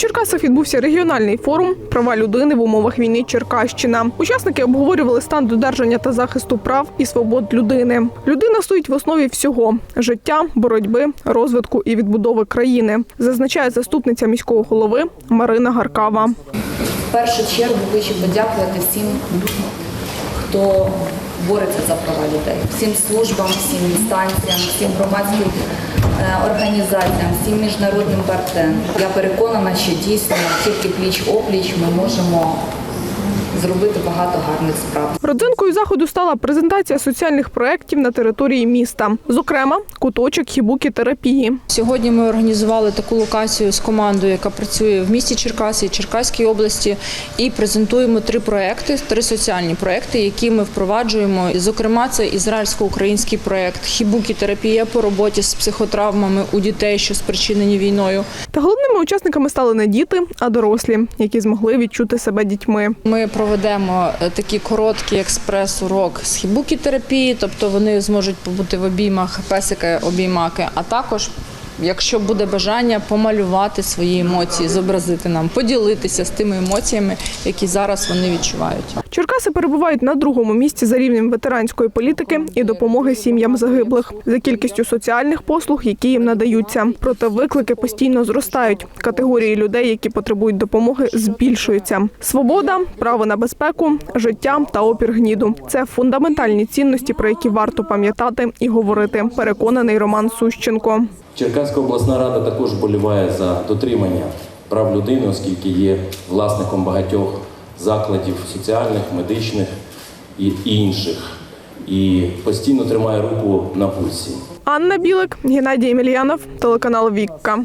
Черкасах відбувся регіональний форум права людини в умовах війни Черкащина. Учасники обговорювали стан додержання та захисту прав і свобод людини. Людина стоїть в основі всього життя, боротьби, розвитку і відбудови країни, зазначає заступниця міського голови Марина Гаркава. В першу чергу хочу подякувати всім, хто бореться за права людей, всім службам, всім інстанціям, всім громадським організаціям, всім міжнародним партнерам. Я переконана, що дійсно тільки пліч опліч ми можемо зробити багато гарних справ. Родзинкою заходу стала презентація соціальних проєктів на території міста, зокрема, куточок хібукі-терапії. Сьогодні ми організували таку локацію з командою, яка працює в місті Черкаси Черкаській області, і презентуємо три проекти, три соціальні проекти, які ми впроваджуємо. Зокрема, це ізраїльсько-український проект Хібукі терапія по роботі з психотравмами у дітей, що спричинені війною. Та головними учасниками стали не діти, а дорослі, які змогли відчути себе дітьми. Ми проведемо такий такі короткі експрес-урок з хібукі терапії, тобто вони зможуть побути в обіймах песика обіймаки, а також. Якщо буде бажання помалювати свої емоції, зобразити нам, поділитися з тими емоціями, які зараз вони відчувають. Черкаси перебувають на другому місці за рівнем ветеранської політики і допомоги сім'ям загиблих за кількістю соціальних послуг, які їм надаються. Проте виклики постійно зростають. Категорії людей, які потребують допомоги, збільшуються. Свобода, право на безпеку, життя та опір гніду це фундаментальні цінності, про які варто пам'ятати і говорити. Переконаний Роман Сущенко. Черкаська обласна рада також боліває за дотримання прав людини, оскільки є власником багатьох закладів соціальних, медичних і інших, і постійно тримає руку на пульсі. Анна Білик, Геннадій Емельянов, телеканал Вікка.